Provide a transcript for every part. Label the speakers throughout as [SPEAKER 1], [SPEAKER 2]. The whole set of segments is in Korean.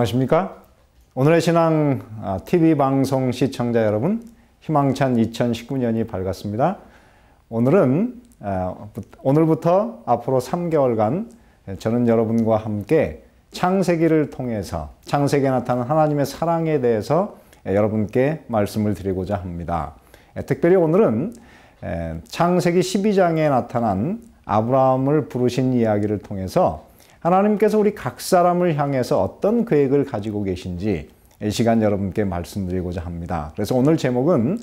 [SPEAKER 1] 안녕하십니까? 오늘의 신앙 TV 아, 방송 시청자 여러분, 희망찬 2019년이 밝았습니다. 오늘은 아, 오늘부터 앞으로 3개월간 저는 여러분과 함께 창세기를 통해서 창세기에 나타난 하나님의 사랑에 대해서 여러분께 말씀을 드리고자 합니다. 특별히 오늘은 창세기 12장에 나타난 아브라함을 부르신 이야기를 통해서 하나님께서 우리 각 사람을 향해서 어떤 계획을 가지고 계신지 이 시간 여러분께 말씀드리고자 합니다. 그래서 오늘 제목은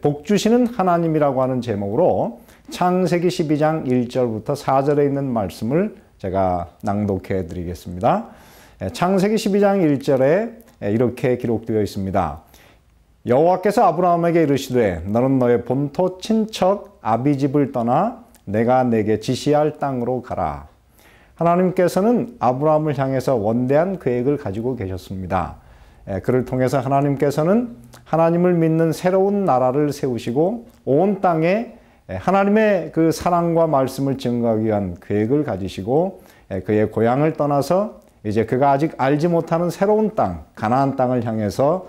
[SPEAKER 1] 복 주시는 하나님이라고 하는 제목으로 창세기 12장 1절부터 4절에 있는 말씀을 제가 낭독해 드리겠습니다. 창세기 12장 1절에 이렇게 기록되어 있습니다. 여호와께서 아브라함에게 이르시되 너는 너의 본토 친척 아비 집을 떠나 내가 내게 지시할 땅으로 가라. 하나님께서는 아브라함을 향해서 원대한 계획을 가지고 계셨습니다. 그를 통해서 하나님께서는 하나님을 믿는 새로운 나라를 세우시고 온 땅에 하나님의 그 사랑과 말씀을 증거하기 위한 계획을 가지시고 그의 고향을 떠나서 이제 그가 아직 알지 못하는 새로운 땅, 가나안 땅을 향해서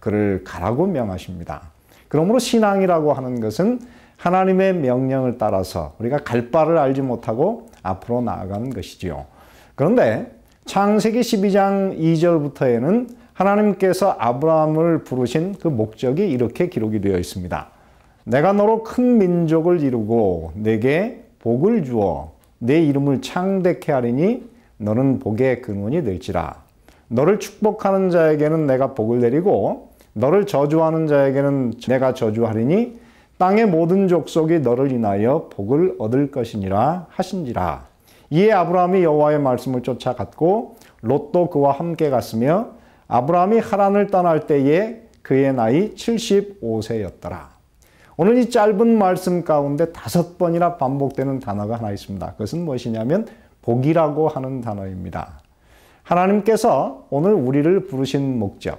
[SPEAKER 1] 그를 가라고 명하십니다. 그러므로 신앙이라고 하는 것은 하나님의 명령을 따라서 우리가 갈 바를 알지 못하고 앞으로 나아가는 것이지요. 그런데 창세기 12장 2절부터에는 하나님께서 아브라함을 부르신 그 목적이 이렇게 기록이 되어 있습니다. 내가 너로 큰 민족을 이루고 내게 복을 주어 내 이름을 창대케 하리니 너는 복의 근원이 될지라. 너를 축복하는 자에게는 내가 복을 내리고 너를 저주하는 자에게는 내가 저주하리니 땅의 모든 족속이 너를 인하여 복을 얻을 것이니라 하신지라. 이에 아브라함이 여호와의 말씀을 쫓아갔고 롯도 그와 함께 갔으며 아브라함이 하란을 떠날 때에 그의 나이 75세였더라. 오늘 이 짧은 말씀 가운데 다섯 번이나 반복되는 단어가 하나 있습니다. 그것은 무엇이냐면 복이라고 하는 단어입니다. 하나님께서 오늘 우리를 부르신 목적,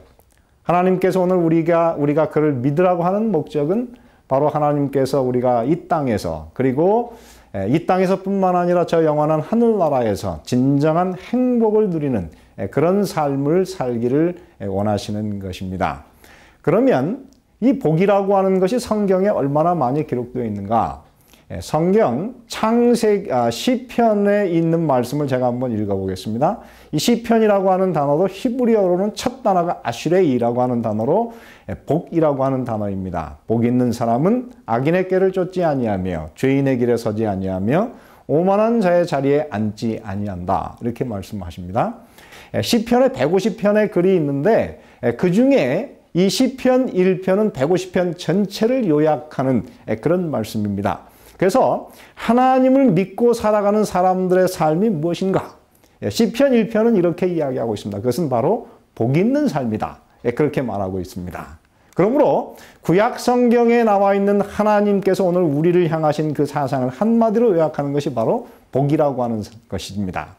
[SPEAKER 1] 하나님께서 오늘 우리가 우리가 그를 믿으라고 하는 목적은 바로 하나님께서 우리가 이 땅에서 그리고 이 땅에서뿐만 아니라 저 영원한 하늘나라에서 진정한 행복을 누리는 그런 삶을 살기를 원하시는 것입니다. 그러면 이 복이라고 하는 것이 성경에 얼마나 많이 기록되어 있는가? 성경 창세 아, 시편에 있는 말씀을 제가 한번 읽어보겠습니다. 이 시편이라고 하는 단어도 히브리어로는 첫 단어가 아슈레이라고 하는 단어로 복이라고 하는 단어입니다. 복 있는 사람은 악인의 길을 쫓지 아니하며 죄인의 길에 서지 아니하며 오만한 자의 자리에 앉지 아니한다. 이렇게 말씀하십니다. 시편에 150편의 글이 있는데 그 중에 이 시편 1편은 150편 전체를 요약하는 그런 말씀입니다. 그래서 하나님을 믿고 살아가는 사람들의 삶이 무엇인가? 시편 1편은 이렇게 이야기하고 있습니다. 그것은 바로 복 있는 삶이다. 예, 그렇게 말하고 있습니다. 그러므로 구약 성경에 나와 있는 하나님께서 오늘 우리를 향하신 그 사상을 한마디로 요약하는 것이 바로 복이라고 하는 것입니다.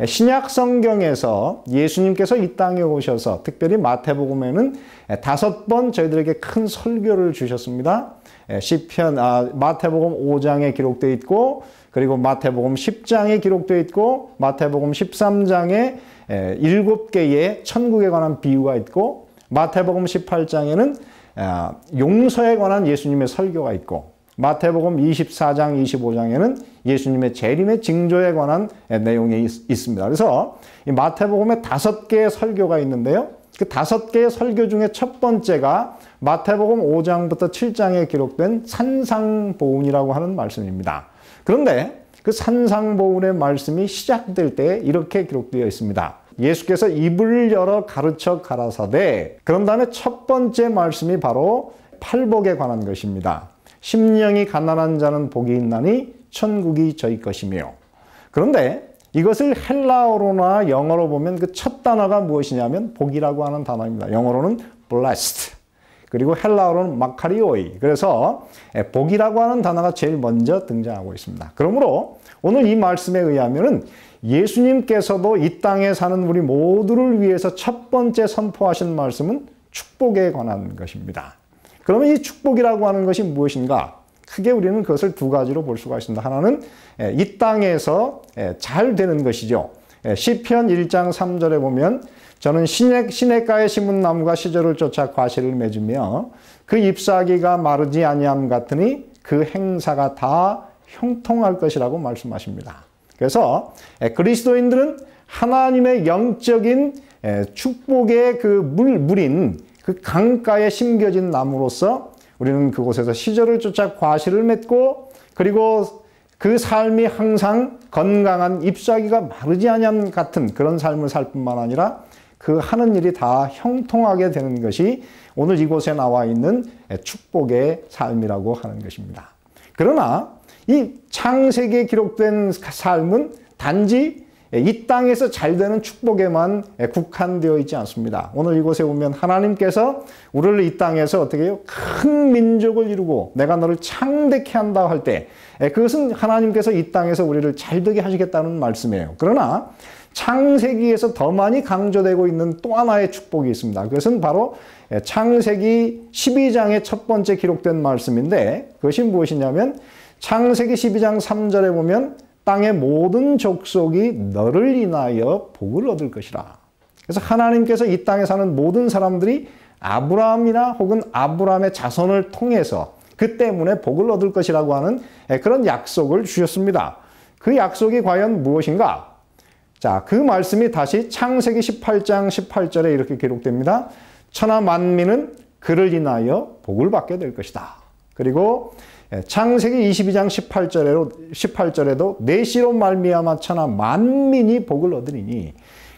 [SPEAKER 1] 예, 신약 성경에서 예수님께서 이 땅에 오셔서 특별히 마태복음에는 다섯 번 저희들에게 큰 설교를 주셨습니다. 예, 시편 아, 마태복음 5장에 기록되어 있고 그리고 마태복음 10장에 기록되어 있고 마태복음 13장에 일곱 개의 천국에 관한 비유가 있고 마태복음 18장에는 아, 용서에 관한 예수님의 설교가 있고 마태복음 24장, 25장에는 예수님의 재림의 징조에 관한 내용이 있, 습니다 그래서 마태복음에 다섯 개의 설교가 있는데요. 그 다섯 개의 설교 중에 첫 번째가 마태복음 5장부터 7장에 기록된 산상보훈이라고 하는 말씀입니다. 그런데 그 산상보훈의 말씀이 시작될 때 이렇게 기록되어 있습니다. 예수께서 입을 열어 가르쳐 가라사대 그런 다음에 첫 번째 말씀이 바로 팔복에 관한 것입니다. 심령이 가난한 자는 복이 있나니 천국이 저희 것이며 그런데 이것을 헬라어로나 영어로 보면 그 첫 단어가 무엇이냐면 복이라고 하는 단어입니다. 영어로는 blessed. 그리고 헬라어로는 마카리오이. 그래서 복이라고 하는 단어가 제일 먼저 등장하고 있습니다. 그러므로 오늘 이 말씀에 의하면은 예수님께서도 이 땅에 사는 우리 모두를 위해서 첫 번째 선포하신 말씀은 축복에 관한 것입니다. 그러면 이 축복이라고 하는 것이 무엇인가? 크게 우리는 그것을 두 가지로 볼 수가 있습니다. 하나는 이 땅에서 잘 되는 것이죠. 시편 1장 3절에 보면 저는 시냇, 시냇가에 심은 나무가 시절을 쫓아 과실을 맺으며 그 잎사귀가 마르지 아니함 같으니 그 행사가 다 형통할 것이라고 말씀하십니다. 그래서 그리스도인들은 하나님의 영적인 축복의 그 물, 물인 그 강가에 심겨진 나무로서 우리는 그곳에서 시절을 쫓아 과실을 맺고 그리고 그 삶이 항상 건강한 잎사귀가 마르지 않은 같은 그런 삶을 살 뿐만 아니라 그 하는 일이 다 형통하게 되는 것이 오늘 이곳에 나와 있는 축복의 삶이라고 하는 것입니다. 그러나 이 창세기에 기록된 삶은 단지 이 땅에서 잘 되는 축복에만 국한되어 있지 않습니다. 오늘 이곳에 보면 하나님께서 우리를 이 땅에서 어떻게 해요? 큰 민족을 이루고 내가 너를 창대케 한다 할 때 그것은 하나님께서 이 땅에서 우리를 잘 되게 하시겠다는 말씀이에요. 그러나 창세기에서 더 많이 강조되고 있는 또 하나의 축복이 있습니다. 그것은 바로 창세기 12장의 첫 번째 기록된 말씀인데 그것이 무엇이냐면 창세기 12장 3절에 보면 땅의 모든 족속이 너를 인하여 복을 얻을 것이라. 그래서 하나님께서 이 땅에 사는 모든 사람들이 아브라함이나 혹은 아브라함의 자손을 통해서 그 때문에 복을 얻을 것이라고 하는 그런 약속을 주셨습니다. 그 약속이 과연 무엇인가? 자, 그 말씀이 다시 창세기 18장 18절에 이렇게 기록됩니다. 천하 만민은 그를 인하여 복을 받게 될 것이다. 그리고 예, 창세기 22장 18절에도 18절에도 내시로 말미암아 천하 만민이 복을 얻으리니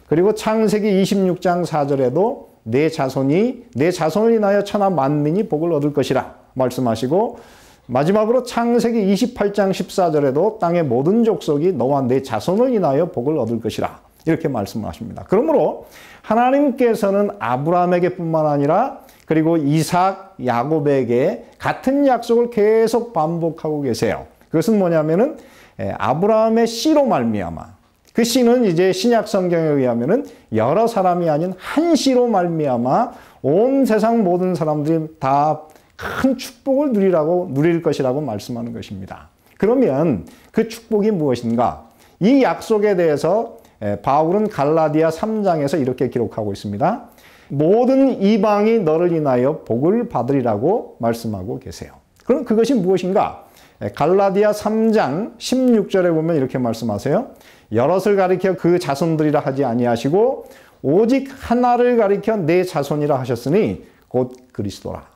[SPEAKER 1] 그리고 창세기 26장 4절에도 내 자손이 내 자손을 인하여 천하 만민이 복을 얻을 것이라 말씀하시고 마지막으로 창세기 28장 14절에도 땅의 모든 족속이 너와 내 자손을 인하여 복을 얻을 것이라 이렇게 말씀하십니다. 그러므로 하나님께서는 아브라함에게뿐만 아니라 그리고 이삭, 야곱에게 같은 약속을 계속 반복하고 계세요. 그것은 뭐냐면은 예, 아브라함의 씨로 말미암아 그 씨는 이제 신약 성경에 의하면은 여러 사람이 아닌 한 씨로 말미암아 온 세상 모든 사람들이 다 큰 축복을 누리라고 누릴 것이라고 말씀하는 것입니다. 그러면 그 축복이 무엇인가? 이 약속에 대해서 예, 바울은 갈라디아 3장에서 이렇게 기록하고 있습니다. 모든 이방이 너를 인하여 복을 받으리라고 말씀하고 계세요. 그럼 그것이 무엇인가? 예, 갈라디아 3장 16절에 보면 이렇게 말씀하세요. 여럿을 가리켜 그 자손들이라 하지 아니하시고 오직 하나를 가리켜 내 자손이라 하셨으니 곧 그리스도라.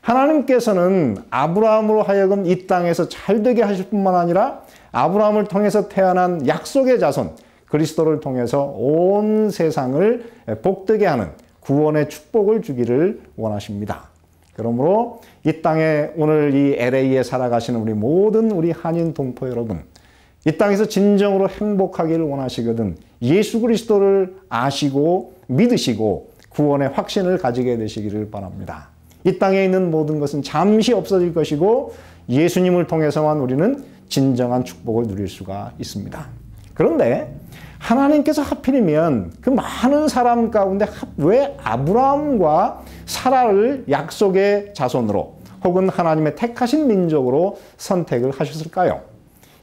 [SPEAKER 1] 하나님께서는 아브라함으로 하여금 이 땅에서 잘 되게 하실 뿐만 아니라 아브라함을 통해서 태어난 약속의 자손 그리스도를 통해서 온 세상을 복되게 하는 구원의 축복을 주기를 원하십니다. 그러므로 이 땅에 오늘 이 LA에 살아가시는 우리 모든 우리 한인 동포 여러분, 이 땅에서 진정으로 행복하기를 원하시거든 예수 그리스도를 아시고 믿으시고 구원의 확신을 가지게 되시기를 바랍니다. 이 땅에 있는 모든 것은 잠시 없어질 것이고 예수님을 통해서만 우리는 진정한 축복을 누릴 수가 있습니다. 그런데 하나님께서 하필이면 그 많은 사람 가운데 왜 아브라함과 사라를 약속의 자손으로 혹은 하나님의 택하신 민족으로 선택을 하셨을까요?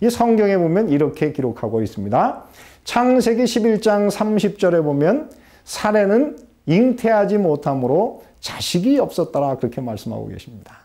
[SPEAKER 1] 이 성경에 보면 이렇게 기록하고 있습니다. 창세기 11장 30절에 보면 사례는 잉태하지 못함으로 자식이 없었더라 그렇게 말씀하고 계십니다.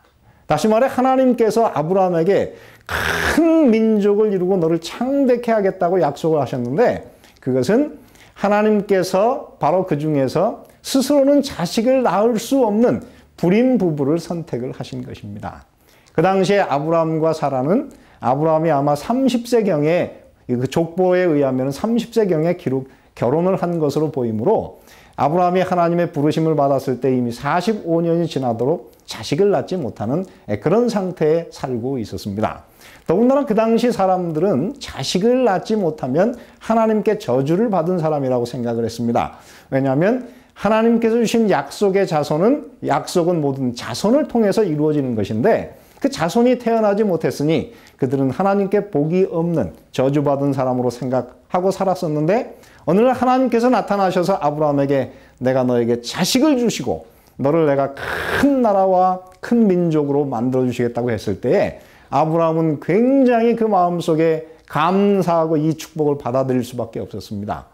[SPEAKER 1] 다시 말해 하나님께서 아브라함에게 큰 민족을 이루고 너를 창대케 하겠다고 약속을 하셨는데 그것은 하나님께서 바로 그 중에서 스스로는 자식을 낳을 수 없는 불임 부부를 선택을 하신 것입니다. 그 당시에 아브라함과 사라는 아브라함이 아마 30세경에 그 족보에 의하면 30세경에 기록 결혼을 한 것으로 보이므로 아브라함이 하나님의 부르심을 받았을 때 이미 45년이 지나도록 자식을 낳지 못하는 그런 상태에 살고 있었습니다. 더군다나 그 당시 사람들은 자식을 낳지 못하면 하나님께 저주를 받은 사람이라고 생각을 했습니다. 왜냐하면 하나님께서 주신 약속의 자손은 약속은 모든 자손을 통해서 이루어지는 것인데 그 자손이 태어나지 못했으니 그들은 하나님께 복이 없는 저주받은 사람으로 생각하고 살았었는데 날 하나님께서 나타나셔서 아브라함에게 내가 너에게 자식을 주시고 너를 내가 큰 나라와 큰 민족으로 만들어 주시겠다고 했을 때에 아브라함은 굉장히 그 마음속에 감사하고 이 축복을 받아들일 수밖에 없었습니다.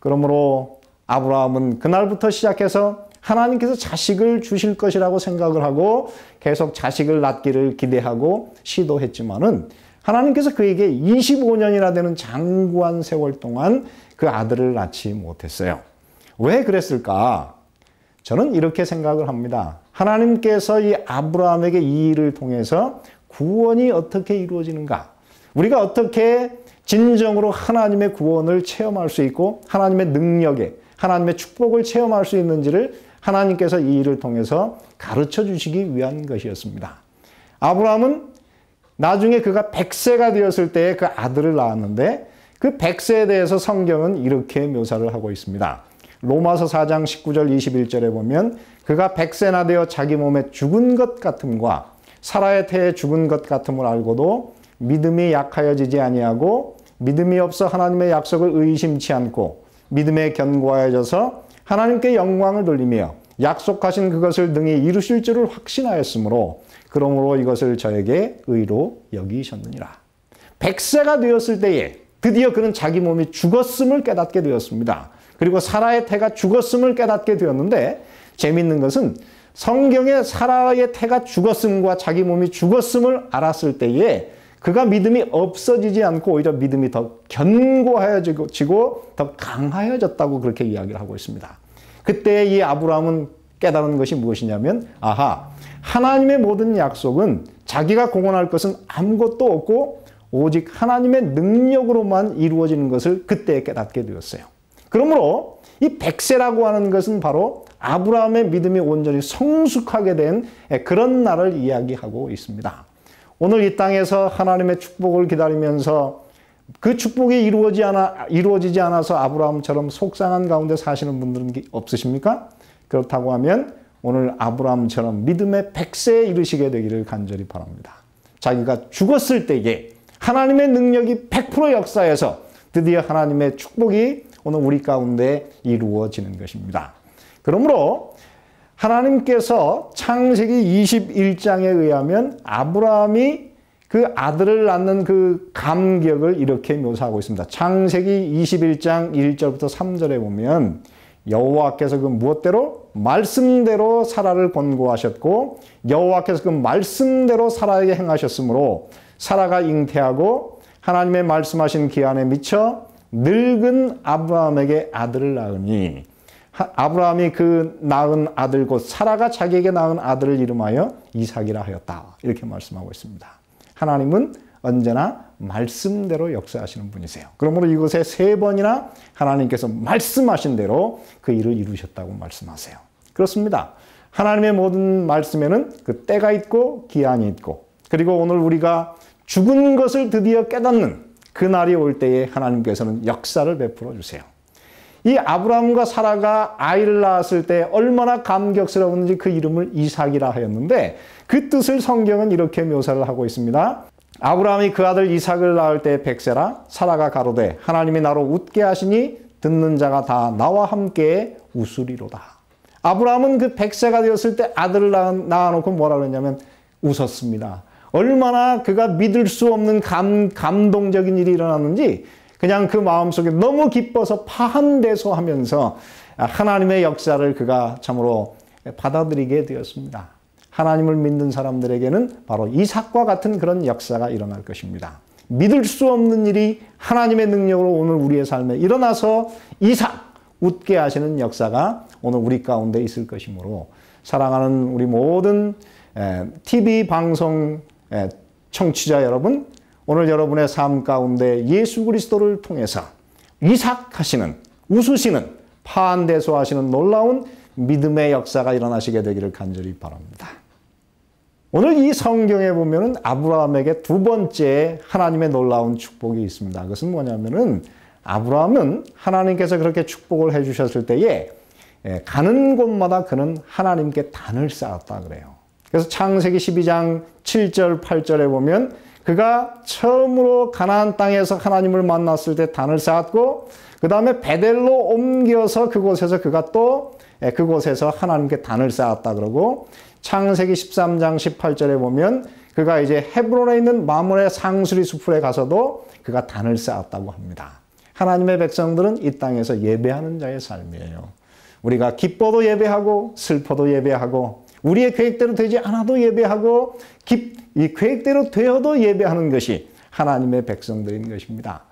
[SPEAKER 1] 그러므로 아브라함은 그날부터 시작해서 하나님께서 자식을 주실 것이라고 생각을 하고 계속 자식을 낳기를 기대하고 시도했지만은 하나님께서 그에게 25년이나 되는 장구한 세월 동안 그 아들을 낳지 못했어요. 왜 그랬을까? 저는 이렇게 생각을 합니다. 하나님께서 이 아브라함에게 이 일을 통해서 구원이 어떻게 이루어지는가? 우리가 어떻게 진정으로 하나님의 구원을 체험할 수 있고 하나님의 능력에 하나님의 축복을 체험할 수 있는지를 하나님께서 이 일을 통해서 가르쳐 주시기 위한 것이었습니다. 아브라함은 나중에 그가 100세가 되었을 때에 그 아들을 낳았는데 그 100세에 대해서 성경은 이렇게 묘사를 하고 있습니다. 로마서 4장 19절 21절에 보면 그가 100세나 되어 자기 몸에 죽은 것 같음과 사라의 태에 죽은 것 같음을 알고도 믿음이 약하여지지 아니하고 믿음이 없어 하나님의 약속을 의심치 않고 믿음에 견고하여져서 하나님께 영광을 돌리며 약속하신 그것을 등이 이루실 줄을 확신하였으므로 그러므로 이것을 저에게 의로 여기셨느니라. 백세가 되었을 때에 드디어 그는 자기 몸이 죽었음을 깨닫게 되었습니다. 그리고 사라의 태가 죽었음을 깨닫게 되었는데 재밌는 것은 성경에 사라의 태가 죽었음과 자기 몸이 죽었음을 알았을 때에 그가 믿음이 없어지지 않고 오히려 믿음이 더 견고하여지고 더 강하여졌다고 그렇게 이야기를 하고 있습니다. 그때 이 아브라함은 깨달은 것이 무엇이냐면 아하 하나님의 모든 약속은 자기가 공헌할 것은 아무것도 없고 오직 하나님의 능력으로만 이루어지는 것을 그때 깨닫게 되었어요. 그러므로 이 백세라고 하는 것은 바로 아브라함의 믿음이 온전히 성숙하게 된 그런 날을 이야기하고 있습니다. 오늘 이 땅에서 하나님의 축복을 기다리면서 그 축복이 이루어지 않아, 이루어지지 않아서 아브라함처럼 속상한 가운데 사시는 분들은 없으십니까? 그렇다고 하면 오늘 아브라함처럼 믿음의 백세에 이르시게 되기를 간절히 바랍니다. 자기가 죽었을 때에 하나님의 능력이 100% 역사해서 드디어 하나님의 축복이 오늘 우리 가운데 이루어지는 것입니다. 그러므로 하나님께서 창세기 21장에 의하면 아브라함이 그 아들을 낳는 그 감격을 이렇게 묘사하고 있습니다. 창세기 21장 1절부터 3절에 보면 여호와께서 그 무엇대로 말씀대로 사라를 권고하셨고 여호와께서 그 말씀대로 사라에게 행하셨으므로 사라가 잉태하고 하나님의 말씀하신 기한에 미쳐 늙은 아브라함에게 아들을 낳으니 아브라함이 그 낳은 아들 곧 사라가 자기에게 낳은 아들을 이름하여 이삭이라 하였다. 이렇게 말씀하고 있습니다. 하나님은 언제나 말씀대로 역사하시는 분이세요. 그러므로 이것에 세 번이나 하나님께서 말씀하신 대로 그 일을 이루셨다고 말씀하세요. 그렇습니다. 하나님의 모든 말씀에는 그 때가 있고 기한이 있고 그리고 오늘 우리가 죽은 것을 드디어 깨닫는 그 날이 올 때에 하나님께서는 역사를 베풀어 주세요. 이 아브라함과 사라가 아이를 낳았을 때 얼마나 감격스러운지 그 이름을 이삭이라 하였는데 그 뜻을 성경은 이렇게 묘사를 하고 있습니다. 아브라함이 그 아들 이삭을 낳을 때 백세라 사라가 가로되 하나님이 나로 웃게 하시니 듣는 자가 다 나와 함께 웃으리로다. 아브라함은 그 백세가 되었을 때 아들을 낳아놓고 뭐라 그랬냐면 웃었습니다. 얼마나 그가 믿을 수 없는 감, 감동적인 일이 일어났는지 그냥 그 마음속에 너무 기뻐서 파한대소하면서 하나님의 역사를 그가 참으로 받아들이게 되었습니다. 하나님을 믿는 사람들에게는 바로 이삭과 같은 그런 역사가 일어날 것입니다. 믿을 수 없는 일이 하나님의 능력으로 오늘 우리의 삶에 일어나서 이삭 웃게 하시는 역사가 오늘 우리 가운데 있을 것이므로 사랑하는 우리 모든 TV 방송 청취자 여러분 오늘 여러분의 삶 가운데 예수 그리스도를 통해서 이삭하시는 웃으시는 파한대소하시는 놀라운 믿음의 역사가 일어나시게 되기를 간절히 바랍니다. 오늘 이 성경에 보면은 아브라함에게 두 번째 하나님의 놀라운 축복이 있습니다. 그것은 뭐냐면은 아브라함은 하나님께서 그렇게 축복을 해 주셨을 때에 예, 가는 곳마다 그는 하나님께 단을 쌓았다 그래요. 그래서 창세기 12장 7절 8절에 보면 그가 처음으로 가나안 땅에서 하나님을 만났을 때 단을 쌓았고 그 다음에 베델로 옮겨서 그곳에서 그가 또 예, 그곳에서 하나님께 단을 쌓았다 그러고 창세기 13장 18절에 보면 그가 이제 헤브론에 있는 마물의 상수리 수풀에 가서도 그가 단을 쌓았다고 합니다. 하나님의 백성들은 이 땅에서 예배하는 자의 삶이에요. 우리가 기뻐도 예배하고 슬퍼도 예배하고 우리의 계획대로 되지 않아도 예배하고 이 계획대로 되어도 예배하는 것이 하나님의 백성들인 것입니다.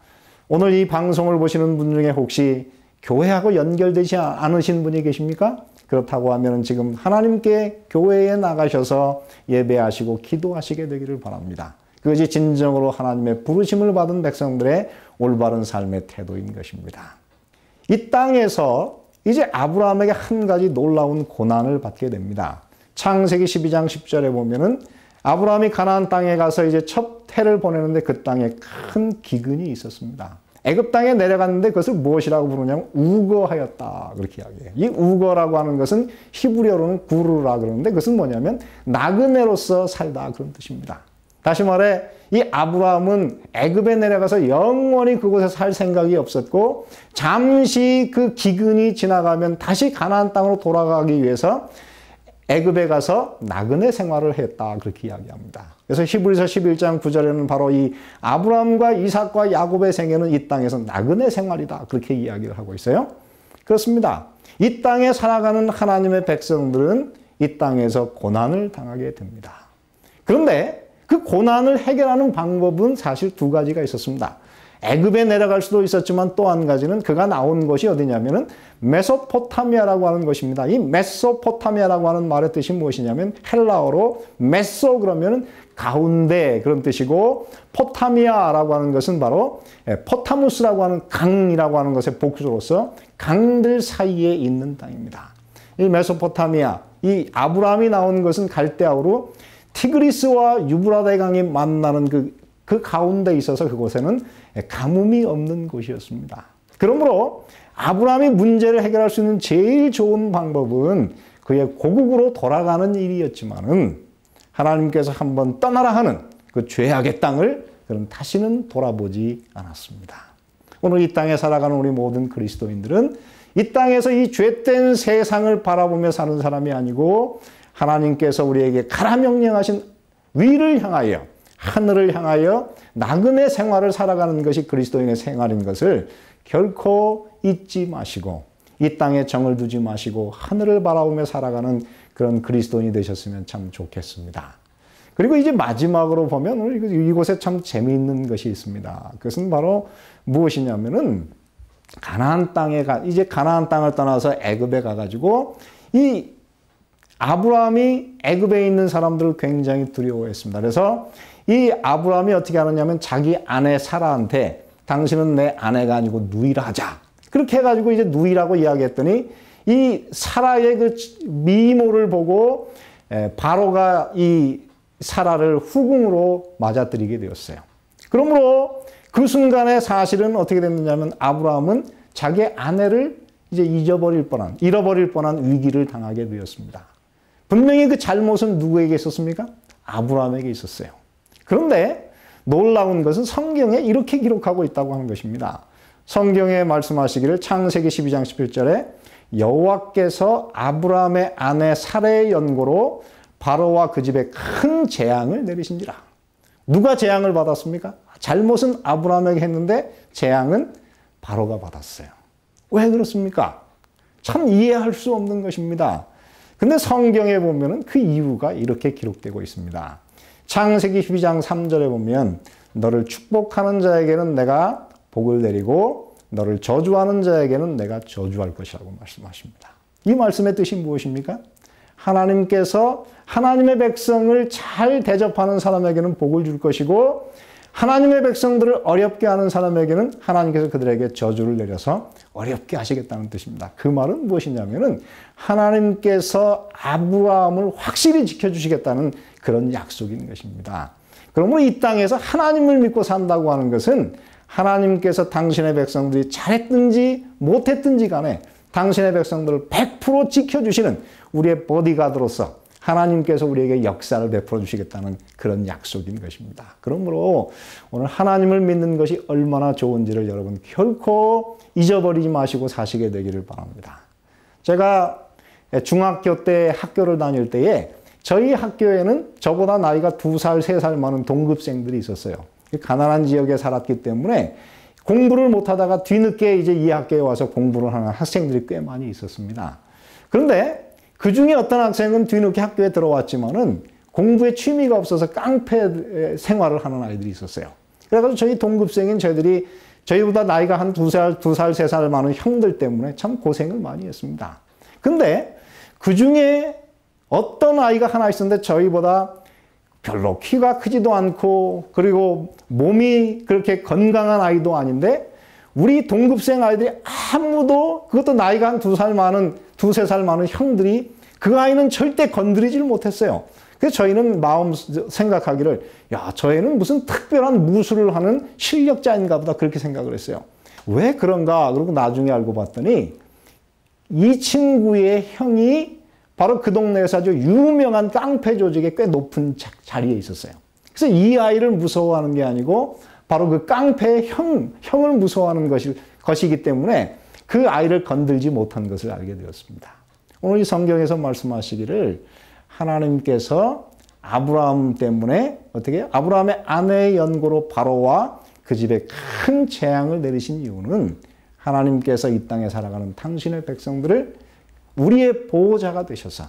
[SPEAKER 1] 오늘 이 방송을 보시는 분 중에 혹시 교회하고 연결되지 않으신 분이 계십니까? 그렇다고 하면 지금 하나님께 교회에 나가셔서 예배하시고 기도하시게 되기를 바랍니다. 그것이 진정으로 하나님의 부르심을 받은 백성들의 올바른 삶의 태도인 것입니다. 이 땅에서 이제 아브라함에게 한 가지 놀라운 고난을 받게 됩니다. 창세기 12장 10절에 보면은 아브라함이 가나안 땅에 가서 이제 첫 해를 보내는데 그 땅에 큰 기근이 있었습니다. 애굽 땅에 내려갔는데 그것을 무엇이라고 부르냐면 우거하였다 그렇게 이야기해요. 이 우거라고 하는 것은 히브리어로는 구르라 그러는데 그것은 뭐냐면 나그네로서 살다 그런 뜻입니다. 다시 말해 이 아브라함은 애굽에 내려가서 영원히 그곳에 살 생각이 없었고 잠시 그 기근이 지나가면 다시 가나안 땅으로 돌아가기 위해서 애굽에 가서 나그네 생활을 했다 그렇게 이야기합니다. 그래서 히브리서 11장 9절에는 바로 이 아브라함과 이삭과 야곱의 생애는 이 땅에서 나그네 생활이다 그렇게 이야기를 하고 있어요. 그렇습니다. 이 땅에 살아가는 하나님의 백성들은 이 땅에서 고난을 당하게 됩니다. 그런데 그 고난을 해결하는 방법은 사실 두 가지가 있었습니다. 애굽에 내려갈 수도 있었지만 또 한 가지는 그가 나온 곳이 어디냐면은 메소포타미아라고 하는 것입니다. 이 메소포타미아라고 하는 말의 뜻이 무엇이냐면 헬라어로 메소 그러면은 가운데 그런 뜻이고 포타미아라고 하는 것은 바로 예, 포타무스라고 하는 강이라고 하는 것의 복수로서 강들 사이에 있는 땅입니다. 이 메소포타미아 이 아브라함이 나온 것은 갈대아우로 티그리스와 유브라데 강이 만나는 그, 그 가운데 있어서 그곳에는 가뭄이 없는 곳이었습니다. 그러므로 아브라함이 문제를 해결할 수 있는 제일 좋은 방법은 그의 고국으로 돌아가는 일이었지만은 하나님께서 한번 떠나라 하는 그 죄악의 땅을 그럼 다시는 돌아보지 않았습니다. 오늘 이 땅에 살아가는 우리 모든 그리스도인들은 이 땅에서 이 죄된 세상을 바라보며 사는 사람이 아니고 하나님께서 우리에게 가라 명령하신 위를 향하여 하늘을 향하여 나그네 생활을 살아가는 것이 그리스도인의 생활인 것을 결코 잊지 마시고 이 땅에 정을 두지 마시고 하늘을 바라보며 살아가는 그런 그리스도인이 되셨으면 참 좋겠습니다. 그리고 이제 마지막으로 보면 이곳에 참 재미있는 것이 있습니다. 그것은 바로 무엇이냐면은 가나안 땅에 가 이제 가나안 땅을 떠나서 애굽에 가가지고 이 아브라함이 애굽에 있는 사람들을 굉장히 두려워했습니다. 그래서 이 아브라함이 어떻게 하느냐면 자기 아내 사라한테 당신은 내 아내가 아니고 누이라 하자. 그렇게 해가지고 이제 누이라고 이야기했더니 이 사라의 그 미모를 보고 바로가 이 사라를 후궁으로 맞아들이게 되었어요. 그러므로 그 순간에 사실은 어떻게 됐느냐면 아브라함은 자기 아내를 이제 잊어버릴 뻔한, 잃어버릴 뻔한 위기를 당하게 되었습니다. 분명히 그 잘못은 누구에게 있었습니까? 아브라함에게 있었어요. 그런데 놀라운 것은 성경에 이렇게 기록하고 있다고 하는 것입니다. 성경에 말씀하시기를 창세기 12장 11절에 여호와께서 아브라함의 아내 사례의 연고로 바로와 그 집에 큰 재앙을 내리신지라. 누가 재앙을 받았습니까? 잘못은 아브라함에게 했는데 재앙은 바로가 받았어요. 왜 그렇습니까? 참 이해할 수 없는 것입니다. 근데 성경에 보면은 그 이유가 이렇게 기록되고 있습니다. 창세기 12장 3절에 보면 너를 축복하는 자에게는 내가 복을 내리고 너를 저주하는 자에게는 내가 저주할 것이라고 말씀하십니다. 이 말씀의 뜻이 무엇입니까? 하나님께서 하나님의 백성을 잘 대접하는 사람에게는 복을 줄 것이고 하나님의 백성들을 어렵게 하는 사람에게는 하나님께서 그들에게 저주를 내려서 어렵게 하시겠다는 뜻입니다. 그 말은 무엇이냐면은 하나님께서 아브라함을 확실히 지켜주시겠다는 그런 약속인 것입니다. 그러므로 이 땅에서 하나님을 믿고 산다고 하는 것은 하나님께서 당신의 백성들이 잘했든지 못했든지 간에 당신의 백성들을 100% 지켜주시는 우리의 보디가드로서 하나님께서 우리에게 역사를 베풀어 주시겠다는 그런 약속인 것입니다. 그러므로 오늘 하나님을 믿는 것이 얼마나 좋은지를 여러분 결코 잊어버리지 마시고 사시게 되기를 바랍니다. 제가 중학교 때 학교를 다닐 때에 저희 학교에는 저보다 나이가 두 살, 세 살 많은 동급생들이 있었어요. 가난한 지역에 살았기 때문에 공부를 못하다가 뒤늦게 이제 이 학교에 와서 공부를 하는 학생들이 꽤 많이 있었습니다. 그런데 그 중에 어떤 학생은 뒤늦게 학교에 들어왔지만은 공부에 취미가 없어서 깡패 생활을 하는 아이들이 있었어요. 그래가지고 저희 동급생인 저희들이 저희보다 나이가 한 두 살, 두 살, 세 살 많은 형들 때문에 참 고생을 많이 했습니다. 근데 그 중에 어떤 아이가 하나 있었는데 저희보다 별로 키가 크지도 않고 그리고 몸이 그렇게 건강한 아이도 아닌데 우리 동급생 아이들이 아무도 그것도 나이가 한 두 살 많은 두세 살 많은 형들이 그 아이는 절대 건드리질 못했어요. 그래서 저희는 마음 생각하기를 야, 저 애는 무슨 특별한 무술을 하는 실력자인가 보다 그렇게 생각을 했어요. 왜 그런가? 그리고 나중에 알고 봤더니 이 친구의 형이 바로 그 동네에서 아주 유명한 깡패 조직의 꽤 높은 자리에 있었어요. 그래서 이 아이를 무서워하는 게 아니고 바로 그 깡패의 형, 형을 무서워하는 것이, 것이기 때문에 그 아이를 건들지 못한 것을 알게 되었습니다. 오늘 이 성경에서 말씀하시기를 하나님께서 아브라함 때문에 어떻게 아브라함의 아내의 연고로 바로와 그 집에 큰 재앙을 내리신 이유는 하나님께서 이 땅에 살아가는 당신의 백성들을 우리의 보호자가 되셔서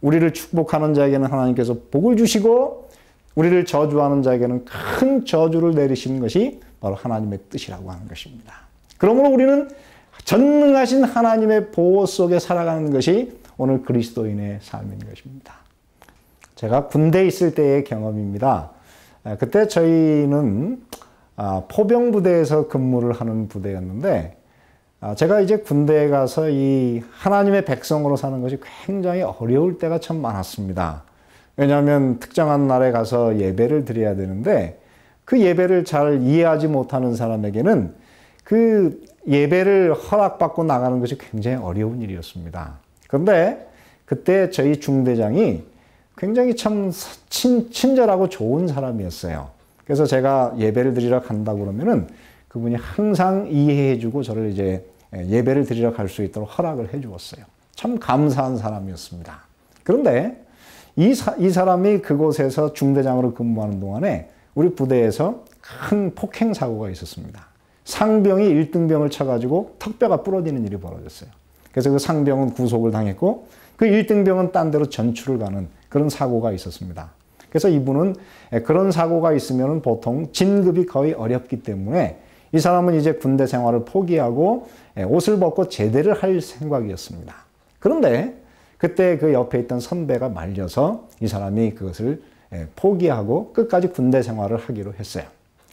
[SPEAKER 1] 우리를 축복하는 자에게는 하나님께서 복을 주시고 우리를 저주하는 자에게는 큰 저주를 내리시는 것이 바로 하나님의 뜻이라고 하는 것입니다. 그러므로 우리는 전능하신 하나님의 보호 속에 살아가는 것이 오늘 그리스도인의 삶인 것입니다. 제가 군대에 있을 때의 경험입니다. 그때 저희는 아, 포병부대에서 근무를 하는 부대였는데 아, 제가 이제 군대에 가서 이 하나님의 백성으로 사는 것이 굉장히 어려울 때가 참 많았습니다. 왜냐하면 특정한 날에 가서 예배를 드려야 되는데 그 예배를 잘 이해하지 못하는 사람에게는 그 예배를 허락받고 나가는 것이 굉장히 어려운 일이었습니다. 그런데 그때 저희 중대장이 굉장히 참 친, 친절하고 좋은 사람이었어요. 그래서 제가 예배를 드리러 간다 그러면은 그분이 항상 이해해주고 저를 이제 예배를 드리러 갈 수 있도록 허락을 해 주었어요. 참 감사한 사람이었습니다. 그런데 이, 사, 이 사람이 그곳에서 중대장으로 근무하는 동안에 우리 부대에서 큰 폭행 사고가 있었습니다. 상병이 1등병을 쳐가지고 턱뼈가 부러지는 일이 벌어졌어요. 그래서 그 상병은 구속을 당했고 그 1등병은 딴 데로 전출을 가는 그런 사고가 있었습니다. 그래서 이분은 그런 사고가 있으면 보통 진급이 거의 어렵기 때문에 이 사람은 이제 군대 생활을 포기하고 옷을 벗고 제대를 할 생각이었습니다. 그런데 그때 그 옆에 있던 선배가 말려서 이 사람이 그것을 포기하고 끝까지 군대 생활을 하기로 했어요.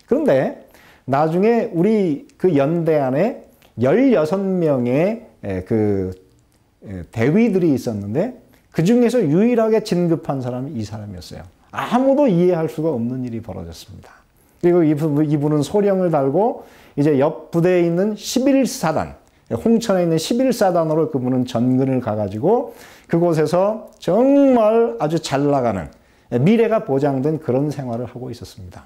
[SPEAKER 1] 그런데 나중에 우리 그 연대 안에 16명의 그 대위들이 있었는데 그 중에서 유일하게 진급한 사람이 이 사람이었어요. 아무도 이해할 수가 없는 일이 벌어졌습니다. 그리고 이분 은 소령을 달고 이제 옆 부대에 있는 11사단, 홍천에 있는 11사단으로 그분은 전근을 가가지고 그곳에서 정말 아주 잘 나가는 미래가 보장된 그런 생활을 하고 있었습니다.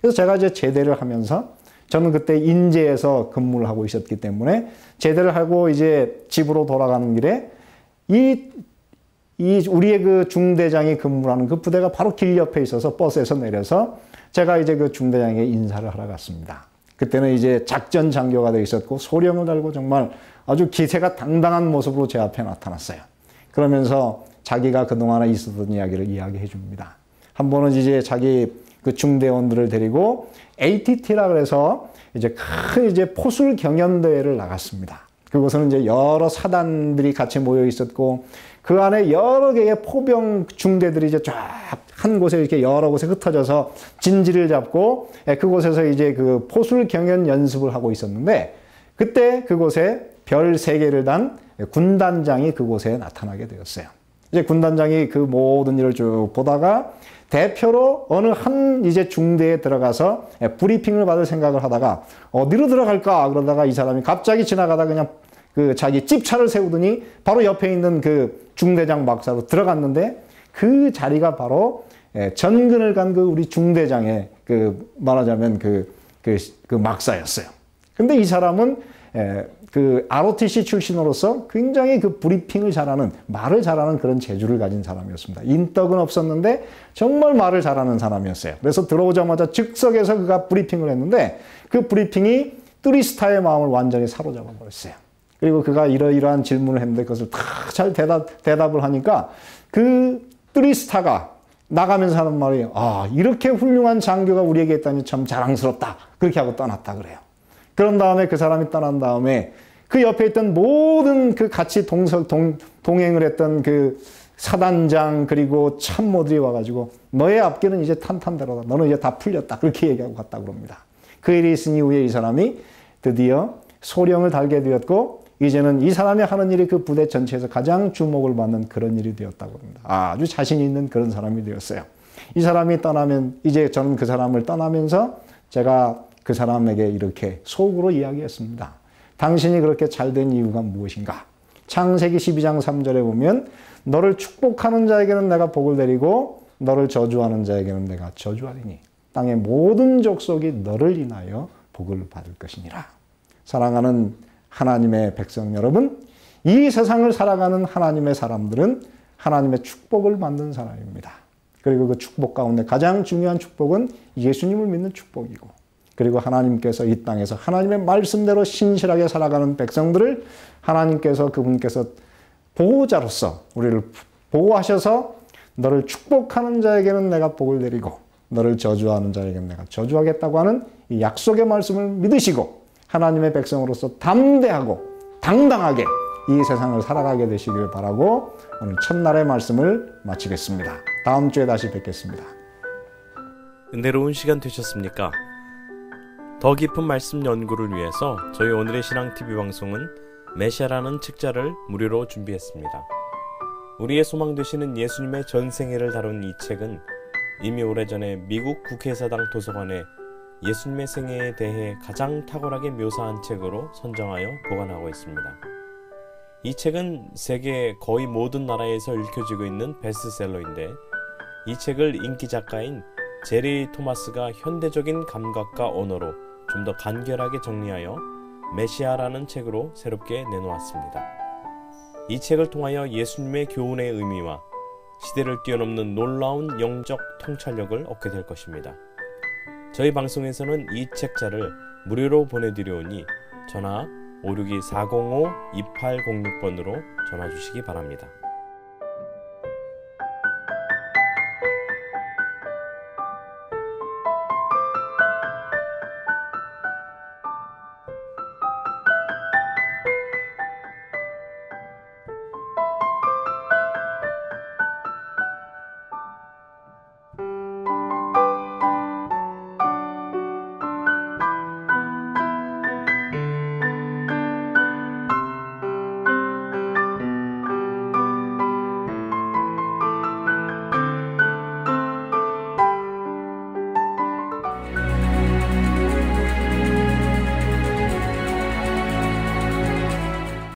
[SPEAKER 1] 그래서 제가 이제 제대를 하면서 저는 그때 인제에서 근무를 하고 있었기 때문에 제대를 하고 이제 집으로 돌아가는 길에 이, 이 우리의 그 중대장이 근무하는 그 부대가 바로 길 옆에 있어서 버스에서 내려서 제가 이제 그 중대장에게 인사를 하러 갔습니다. 그때는 이제 작전 장교가 되어 있었고 소령을 달고 정말 아주 기세가 당당한 모습으로 제 앞에 나타났어요. 그러면서 자기가 그동안에 있었던 이야기를 이야기해 줍니다. 한 번은 이제 자기 그 중대원들을 데리고 ATT라 그래서 이제 큰 이제 포술 경연대회를 나갔습니다. 그곳은 이제 여러 사단들이 같이 모여 있었고 그 안에 여러 개의 포병 중대들이 이제 쫙 한 곳에 이렇게 여러 곳에 흩어져서 진지를 잡고 예, 그곳에서 이제 그 포술 경연 연습을 하고 있었는데 그때 그곳에 별 세 개를 단 군단장이 그곳에 나타나게 되었어요. 이제 군단장이 그 모든 일을 쭉 보다가 대표로 어느 한 이제 중대에 들어가서 브리핑을 받을 생각을 하다가 어디로 들어갈까 그러다가 이 사람이 갑자기 지나가다 그냥 그 자기 집차를 세우더니 바로 옆에 있는 그 중대장 막사로 들어갔는데 그 자리가 바로 전근을 간 그 우리 중대장의 그 말하자면 그, 그, 그 막사였어요. 근데 이 사람은 그 ROTC 출신으로서 굉장히 그 브리핑을 잘하는 말을 잘하는 그런 재주를 가진 사람이었습니다. 인덕은 없었는데 정말 말을 잘하는 사람이었어요. 그래서 들어오자마자 즉석에서 그가 브리핑을 했는데 그 브리핑이 뚜리스타의 마음을 완전히 사로잡아 버렸어요. 그리고 그가 이러이러한 질문을 했는데 그것을 다 잘 대답, 대답을 하니까 그 뚜리스타가 나가면서 하는 말이 아 이렇게 훌륭한 장교가 우리에게 있다니 참 자랑스럽다 그렇게 하고 떠났다 그래요. 그런 다음에 그 사람이 떠난 다음에 그 옆에 있던 모든 그 같이 동설 동, 동행을 했던 그 사단장 그리고 참모들이 와가지고 너의 앞길은 이제 탄탄대로다. 너는 이제 다 풀렸다. 그렇게 얘기하고 갔다 그럽니다. 그 일이 있은 이후에 이 사람이 드디어 소령을 달게 되었고 이제는 이 사람이 하는 일이 그 부대 전체에서 가장 주목을 받는 그런 일이 되었다고 합니다. 아주 자신 있는 그런 사람이 되었어요. 이 사람이 떠나면 이제 저는 그 사람을 떠나면서 제가 그 사람에게 이렇게 속으로 이야기했습니다. 당신이 그렇게 잘 된 이유가 무엇인가? 창세기 12장 3절에 보면 너를 축복하는 자에게는 내가 복을 내리고 너를 저주하는 자에게는 내가 저주하리니 땅의 모든 족속이 너를 인하여 복을 받을 것이니라. 사랑하는 하나님의 백성 여러분, 이 세상을 살아가는 하나님의 사람들은 하나님의 축복을 받는 사람입니다. 그리고 그 축복 가운데 가장 중요한 축복은 예수님을 믿는 축복이고, 그리고 하나님께서 이 땅에서 하나님의 말씀대로 신실하게 살아가는 백성들을 하나님께서 그분께서 보호자로서 우리를 보호하셔서 너를 축복하는 자에게는 내가 복을 내리고 너를 저주하는 자에게는 내가 저주하겠다고 하는 이 약속의 말씀을 믿으시고 하나님의 백성으로서 담대하고 당당하게 이 세상을 살아가게 되시길 바라고 오늘 첫날의 말씀을 마치겠습니다. 다음 주에 다시 뵙겠습니다.
[SPEAKER 2] 은혜로운 시간 되셨습니까? 더 깊은 말씀 연구를 위해서 저희 오늘의 신앙 TV 방송은 메시아라는 책자를 무료로 준비했습니다. 우리의 소망 되시는 예수님의 전생애를 다룬 이 책은 이미 오래전에 미국 국회의사당 도서관에 예수님의 생애에 대해 가장 탁월하게 묘사한 책으로 선정하여 보관하고 있습니다. 이 책은 세계 거의 모든 나라에서 읽혀지고 있는 베스트셀러인데 이 책을 인기 작가인 제리 토마스가 현대적인 감각과 언어로 좀 더 간결하게 정리하여 메시아라는 책으로 새롭게 내놓았습니다. 이 책을 통하여 예수님의 교훈의 의미와 시대를 뛰어넘는 놀라운 영적 통찰력을 얻게 될 것입니다. 저희 방송에서는 이 책자를 무료로 보내드려오니 전화 562-405-2806번으로 전화 주시기 바랍니다.